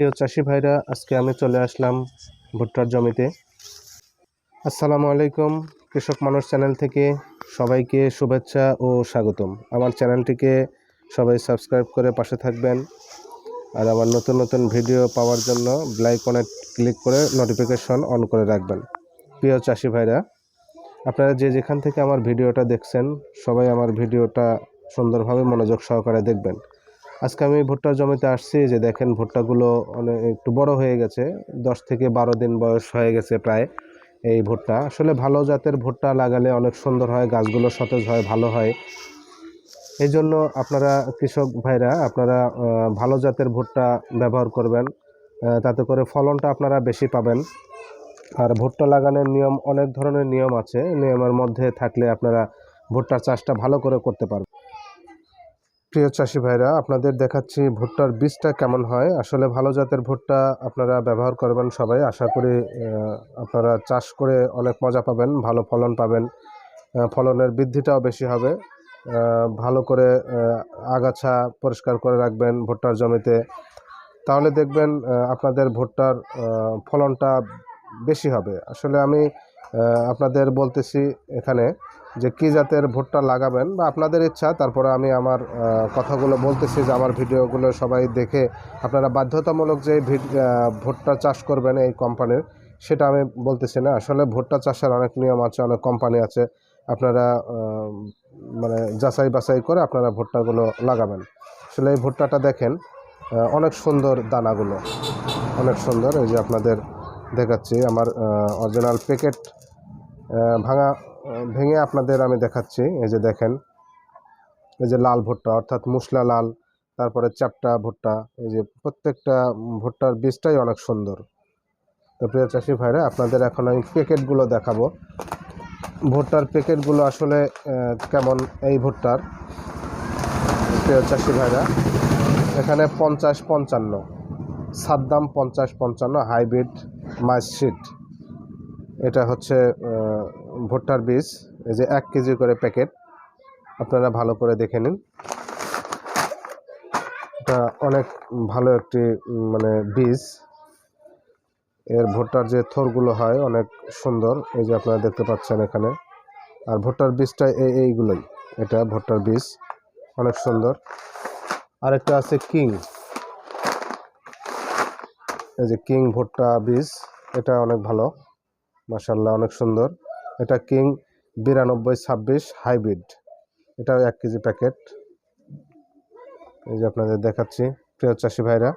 প্রিয় চাষি ভাইরা, আজকে আমি চলে আসলাম ভুট্টার জমিতে। আসসালামু আলাইকুম, কৃষক মানুষ চ্যানেল থেকে সবাইকে শুভেচ্ছা ও স্বাগতম। আমার চ্যানেলটিকে সবাই সাবস্ক্রাইব করে পাশে থাকবেন আর আমার নতুন নতুন ভিডিও পাওয়ার জন্য ব্লাইকনে ক্লিক করে নোটিফিকেশন অন করে রাখবেন। প্রিয় চাষি ভাইরা, আপনারা যে যেখান থেকে আমার ভিডিওটা দেখছেন, সবাই আমার ভিডিওটা সুন্দরভাবে মনোযোগ সহকারে দেখবেন। আজকে আমি ভুট্টার জমিতে আসছি যে দেখেন ভুট্টাগুলো অনেক একটু বড় হয়ে গেছে, দশ থেকে বারো দিন বয়স হয়ে গেছে প্রায় এই ভুট্টা। আসলে ভালো জাতের ভুট্টা লাগালে অনেক সুন্দর হয়, গাছগুলো সতেজ হয়, ভালো হয়। এই জন্য আপনারা কৃষক ভাইরা, আপনারা ভালো জাতের ভুট্টা ব্যবহার করবেন তাতে করে ফলনটা আপনারা বেশি পাবেন। আর ভুট্টা লাগানোর নিয়ম, অনেক ধরনের নিয়ম আছে, নিয়মের মধ্যে থাকলে আপনারা ভুট্টার চাষটা ভালো করে করতে পারবেন। প্রিয় চাষি ভাইরা, আপনাদের দেখাচ্ছি ভুট্টার বীজটা কেমন হয়। আসলে ভালো জাতের ভুট্টা আপনারা ব্যবহার করবেন সবাই। আশা করি আপনারা চাষ করে অনেক মজা পাবেন, ভালো ফলন পাবেন। ফলনের বৃদ্ধিটাও বেশি হবে। ভালো করে আগাছা পরিষ্কার করে রাখবেন ভুট্টার জমিতে। তাহলে দেখবেন আপনাদের ভুট্টার ফলনটা বেশি হবে। আসলে আমি আপনাদের বলতেছি এখানে যে কী জাতের ভুট্টা লাগাবেন বা আপনাদের ইচ্ছা, তারপরে আমি আমার কথাগুলো বলতেছি যে আমার ভিডিওগুলো সবাই দেখে আপনারা বাধ্যতামূলক যে ভুট্টা চাষ করবেন এই কোম্পানির সেটা আমি বলতেছি না। আসলে ভুট্টা চাষের অনেক নিয়ম আছে, অনেক কোম্পানি আছে। আপনারা মানে যাচাই বাছাই করে আপনারা ভুট্টাগুলো লাগাবেন। আসলে এই ভুট্টাটা দেখেন অনেক সুন্দর দানাগুলো। অনেক সুন্দর, এই যে আপনাদের দেখাচ্ছি। আমার অরিজিনাল প্যাকেট ভাঙা ভেঙে আপনাদের আমি দেখাচ্ছি। এই যে দেখেন, এই যে লাল ভুট্টা, অর্থাৎ মুসলা লাল, তারপরে চ্যাপটা ভুট্টা, এই যে প্রত্যেকটা ভুট্টার বীজটাই অনেক সুন্দর। তো প্রিয় চাষি ভাইরা, আপনাদের এখন আমি প্যাকেটগুলো দেখাবো। ভুট্টার প্যাকেটগুলো আসলে কেমন এই ভুট্টার? প্রিয় চাষি ভাইরা, এখানে পঞ্চাশ পঞ্চান্ন, সাদ্দাম পঞ্চাশ পঞ্চান্ন হাইব্রিড মাইসিট এটা হচ্ছে ভুট্টার বীজ। এই যে এক কেজি করে প্যাকেট। আপনারা ভালো করে দেখে নিন। এটা অনেক ভালো একটি মানে বীজ। এর ভুট্টার যে থোরগুলো হয় অনেক সুন্দর। এই যে আপনারা দেখতে পাচ্ছেন এখানে। আর ভুট্টার বীজটা এই এইগুলোই। এটা ভুট্টার বীজ। অনেক সুন্দর। আরেকটা আছে কিং। এই যে কিং ভুট্টা বীজ, এটা অনেক ভালো। মাসাল্লাহ অনেক সুন্দর। এটা কিং বিরানব্বই ছাব্বিশ হাইব্রিড। এটাও এক কেজি প্যাকেট। এই যে আপনাদের দেখাচ্ছি, প্রিয় চাষি ভাইরা।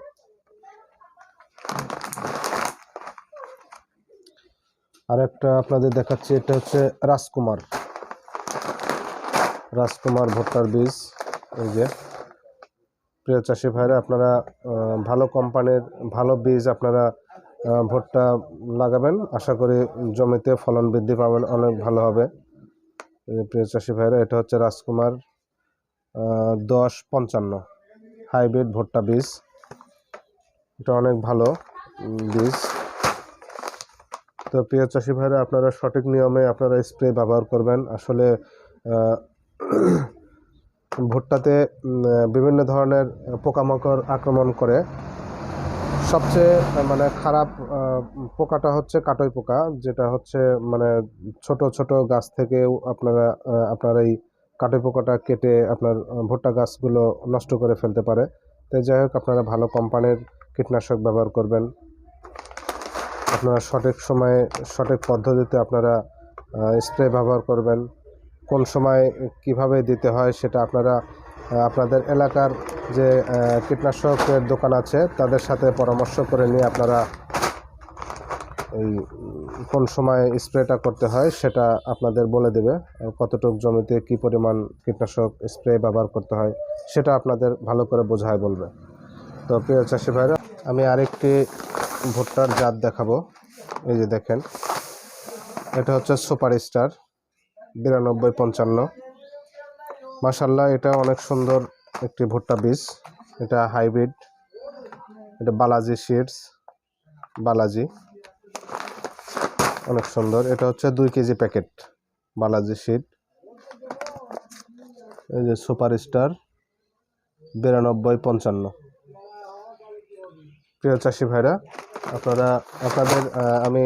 আর একটা আপনাদের দেখাচ্ছি, এটা হচ্ছে রাজকুমার। রাজকুমার ভুট্টার বীজ, এই যে। প্রিয় চাষি ভাইরা, আপনারা ভালো কোম্পানির ভালো বীজ আপনারা ভুট্টা লাগাবেন। আশা করি জমিতে ফলন বৃদ্ধি পাবেন, অনেক ভালো হবে। প্রিয় চাষি ভাইরা, এটা হচ্ছে রাজকুমার দশ পঞ্চান্ন হাইব্রিড ভুট্টা বীজ। এটা অনেক ভালো বীজ। তো প্রিয় চাষি ভাইরা, আপনারা সঠিক নিয়মে আপনারা স্প্রে ব্যবহার করবেন। আসলে ভুট্টাতে বিভিন্ন ধরনের পোকামাকড় আক্রমণ করে। সবচেয়ে মানে খারাপ পোকাটা হচ্ছে কাটই পোকা, যেটা হচ্ছে মানে ছোট ছোট গাছ থেকেও আপনারা আপনার এই কাটই পোকাটা কেটে আপনার ভুট্টা গাছগুলো নষ্ট করে ফেলতে পারে। তাই যাই হোক, আপনারা ভালো কোম্পানির কীটনাশক ব্যবহার করবেন। আপনারা সঠিক সময়ে, সঠিক পদ্ধতিতে আপনারা স্প্রে ব্যবহার করবেন। কোন সময় কীভাবে দিতে হয় সেটা আপনারা আপনাদের এলাকার যে কীটনাশকের দোকান আছে তাদের সাথে পরামর্শ করে নিয়ে আপনারা এই কোন সময় স্প্রেটা করতে হয় সেটা আপনাদের বলে দেবে কতটুকু জমিতে কি পরিমাণ কীটনাশক স্প্রে ব্যবহার করতে হয় সেটা আপনাদের ভালো করে বোঝায় বলবে। তো প্রিয় চাষি ভাইরা, আমি আরেকটি ভুট্টার জাত দেখাবো। এই যে দেখেন, এটা হচ্ছে সুপার স্টার। বিরানব্বই, পঞ্চান্ন। মাসাল্লাহ এটা অনেক সুন্দর একটি ভুট্টা বীজ। এটা হাইব্রিড। এটা বালাজি সিডস। বালাজি। অনেক সুন্দর। এটা হচ্ছে দুই কেজি প্যাকেট বালাজি সিড। এই যে সুপার স্টার, বিরানব্বই, পঞ্চান্ন। প্রিয় চাষি ভাইরা, আপনারা, আপনাদের আমি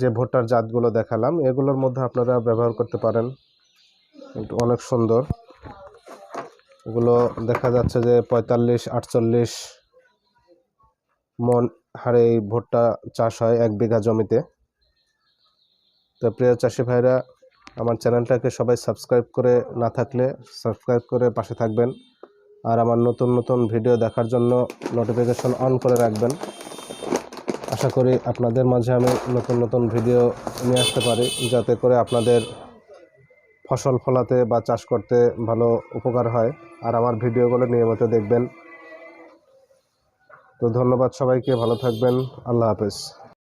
যে ভুট্টার জাতগুলো দেখালাম, এগুলোর মধ্যে আপনারা ব্যবহার করতে পারেন। অনেক সুন্দর। এগুলো দেখা যাচ্ছে যে পঁয়তাল্লিশ, আটচল্লিশ মন হারে এই ভুট্টা চাষ হয় এক বিঘা জমিতে। তো প্রিয় চাষি ভাইরা, আমার চ্যানেলটাকে সবাই সাবস্ক্রাইব করে না থাকলে সাবস্ক্রাইব করে পাশে থাকবেন। আর আমার নতুন নতুন ভিডিও দেখার জন্য নোটিফিকেশন অন করে রাখবেন। আশা করি আপনাদের মাঝে আমি নতুন নতুন ভিডিও নিয়ে আসতে পারি, যাতে করে আপনাদের ফসল ফলাতে বা চাষ করতে ভালো উপকার হয়। আর আমার ভিডিওগুলো নিয়মিত দেখবেন। তো ধন্যবাদ সবাইকে, ভালো থাকবেন, আল্লাহ হাফেজ।